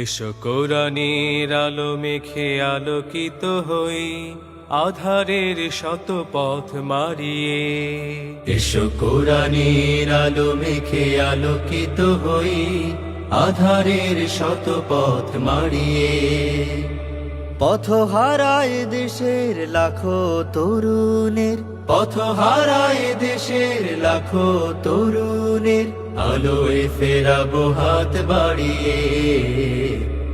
এসো কোরআনের আলো মেখে আলোকিত হই আধারের শত পথ মারিয়ে। এসো কোরআনের আলো মেখে আলোকিত হই আধারের শত পথ মারিয়ে। পথ হারায় দেশের লাখো তরুণের। পথ হারায় দেশের লাখো তরুণের। আলোয় ফেরাবো হাত বাড়িয়ে,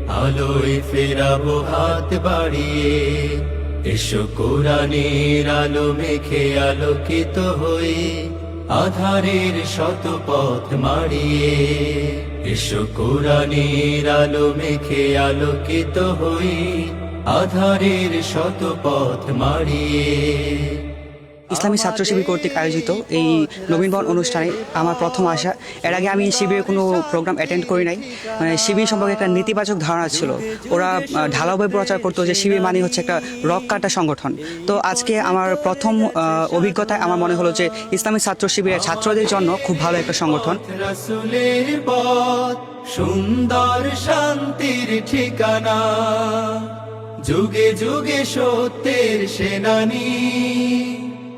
আলোয় ফেরাবো হাত বাড়িয়ে। এসো কোরআনের আলো মেখে আলোকিত হই আধারের শত পথ মারিয়ে এসো কোরআনের আলো মেখে আলোকিত হই আধারের শত পথ মারিয়ে ইসলামী ছাত্র শিবির কর্তৃক আয়োজিত এই নবীনবরণ অনুষ্ঠানে আমার প্রথম আসা। এর আগে আমি শিবিরের কোনো প্রোগ্রাম অ্যাটেন্ড করি নাই। মানে শিবির সম্পর্কে একটা নেতিবাচক ধারণা ছিল। ওরা ঢালাওভাবে প্রচার করতো যে শিবির মানে হচ্ছে একটা রক কাটা সংগঠন। তো আজকে আমার প্রথম অভিজ্ঞতায় আমার মনে হলো যে ইসলামী ছাত্র শিবিরের ছাত্রদের জন্য খুব ভালো একটা সংগঠন। সুন্দর শান্তির ঠিকানা, যুগে যুগে সত্যের সেনানি।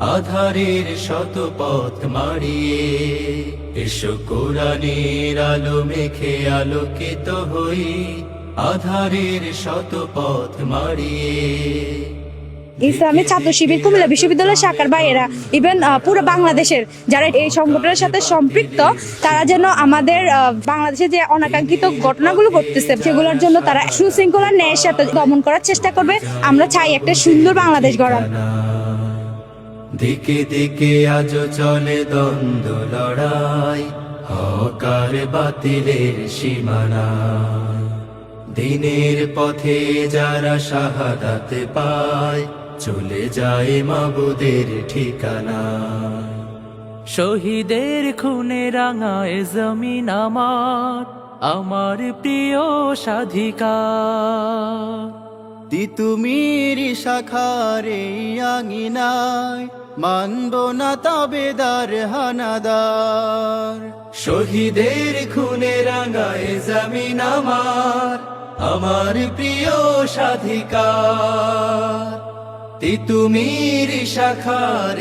আধারের শত পথ মারিয়ে এসো কোরআনের আলো মেখে আলোকিত হই আধারের শত পথ মারিয়ে ইসলামী ছাত্র শিবির কুমিল্লা বিশ্ববিদ্যালয় শাখার বাইরেরা ইভেন পুরো বাংলাদেশের যারা এই সংগঠনের সাথে সম্পৃক্ত তারা যেন আমাদের বাংলাদেশে যে অনাকাঙ্ক্ষিত ঘটনাগুলো ঘটতেছে সেগুলোর জন্য তারা সুশৃঙ্খলা ন্যায়ের সাথে দমন করার চেষ্টা করবে। আমরা চাই একটা সুন্দর বাংলাদেশ গড়ার। দিকে দিকে আজ চলে দ্বন্দ্ব লড়াই, হকার বাতিলের সীমানা দিনের পথে যারা শাহাদাত পায়, চলে যায় মাবুদের ঠিকানা শহীদের খুনে রাঙায় জমিন আমার আমার প্রিয় সাধিকার। তিতুমির শাখার আঙিনায় মানব না তাবেদার হানাদার শহীদের খুনে রাঙায় জমিন আমার আমার প্রিয় সাধিকার। তিতুমির শাখার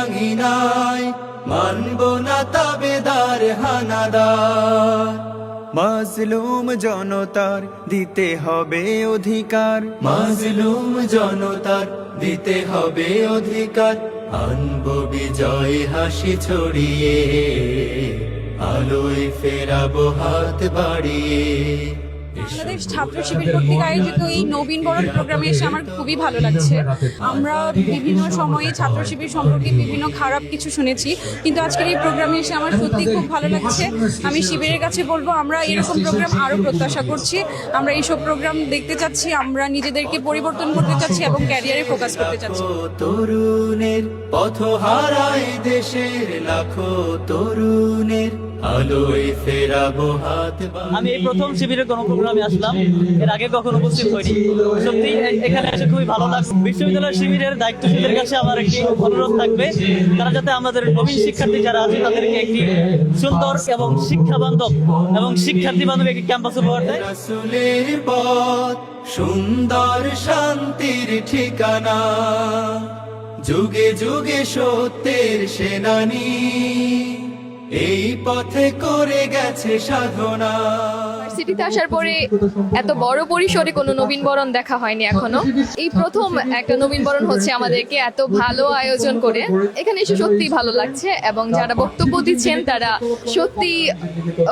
আঙিনায় মানব না তাবেদার হানাদার মাজলুম জনতার দিতে হবে অধিকার। মাজলুম জনতার দিতে হবে অধিকার। আনব বিজয় হাসি ছড়িয়ে, আলোয় ফেরাবো হাত বাড়িয়ে। বাংলাদেশ ছাত্র শিবির কর্তৃক আয়োজিত এই নবীন বরণ প্রোগ্রামে এসে আমার খুবই ভালো লাগছে। আমরা বিভিন্ন সময়ে ছাত্র শিবির সম্পর্কে বিভিন্ন খারাপ কিছু শুনেছি, কিন্তু আজকের এই প্রোগ্রামে এসে আমার সত্যি খুব ভালো লাগছে। আমি শিবিরের কাছে বলব, আমরা এরকম প্রোগ্রাম আরও প্রত্যাশা করছি। আমরা এইসব প্রোগ্রাম দেখতে চাচ্ছি, আমরা নিজেদেরকে পরিবর্তন করতে চাচ্ছি এবং ক্যারিয়ারে ফোকাস করতে চাচ্ছি। তরুণের পথ হারায় দেশের, লাখো তরুণের আলোয় ফেরাবো হাত আমি এই প্রথম শিবিরের কোনো প্রোগ্রামে আসলাম। এর আগে কখনো উপস্থিত হইনি। সত্যি এখানে এসে খুবই ভালো লাগছে বিশ্ববিদ্যালয় শিবিরের দায়িত্বশীলদের কাছে আমার একটি অনুরোধ থাকবে। তারা যাতে আমাদের নবীন শিক্ষার্থী যারা আছে তাদেরকে একটি সুন্দর এবং শিক্ষা বান্ধব এবং শিক্ষার্থী বান্ধব একটি ক্যাম্পাস উপহার দেয়। সুন্দর শান্তির ঠিকানা। যুগে যুগে সত্যের সেনানি। এই পথে করে গেছে সাধনা। সিটিতে আসার পরে এত বড় পরিসরে কোনো নবীনবরণ দেখা হয়নি এখনও। এই প্রথম একটা নবীনবরণ হচ্ছে আমাদেরকে এত ভালো আয়োজন করে। এখানে এসে সত্যি ভালো লাগছে এবং যারা বক্তব্য দিচ্ছেন, তারা সত্যি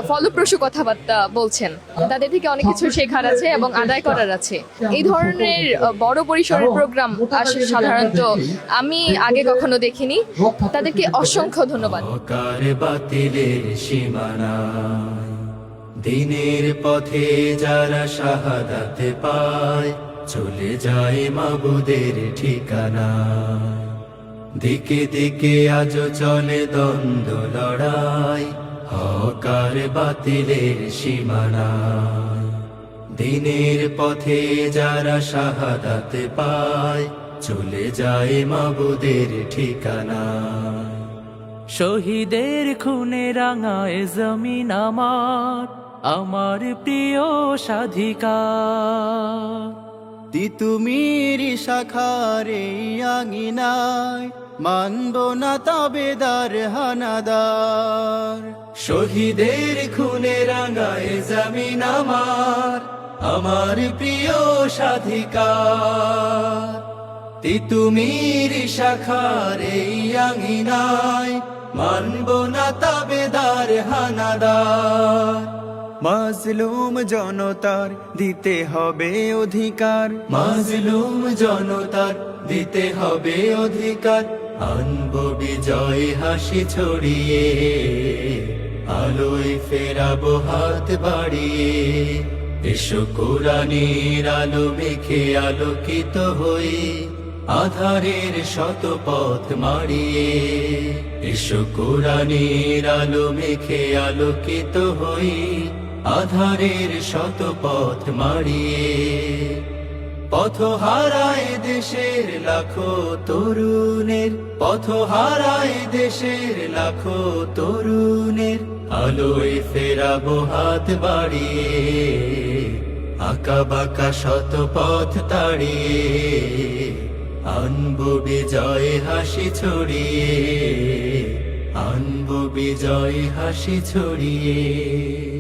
ফলপ্রসূ কথাবার্তা বলছেন। তাদের থেকে অনেক কিছু শেখার আছে এবং আদায় করার আছে। এই ধরনের বড় পরিসরের প্রোগ্রাম সাধারণত আমি আগে কখনো দেখিনি। তাদেরকে অসংখ্য ধন্যবাদ। সীমানা। দিনের পথে যারা শাহাদাতে পায়, চলে যায় মাবুদের ঠিকানা। দিকে দিকে আজ চলে দ্বন্দ্ব লড়াই হকার বাতিলের সীমানা। দিনের পথে যারা শাহাদাতে পায়, চলে যায় মাবুদের ঠিকানা। শহীদের খুনে রাঙায় জমিন আমার আমার প্রিয় সাধিকার তিতুমির শাখার আঙিনায় মানব না তবেদার হানাদার শহীদের খুনে রাঙায় জমিন আমার আমার প্রিয় সাধিকার তিতুমির শাখার আঙিনায় মানব না তাবেদার হানাদার মাজলুম জনতার দিতে হবে অধিকার। মাজলুম জনতার দিতে হবে অধিকার। আনব বিজয় হাসি ছড়িয়ে, আলোয় ফেরাবো হাত বাড়িয়ে। এসো কোরআনের আলো মেখে আলোকিত হই, আধারের শত পথ মারিয়ে এসো কোরআনের আলো মেখে আলোকিত হই আধারের শত পথ মারিয়ে পথ হারায় দেশের লাখো তরুণের, পথ হারায় দেশের লাখো তরুণের, আলোয় ফেরাবো হাত বাড়িয়ে, আঁকা বাঁকা শত পথ তাড়িয়ে, আনব বিজয় হাসি ছড়িয়ে, আনব বিজয় হাসি ছড়িয়ে।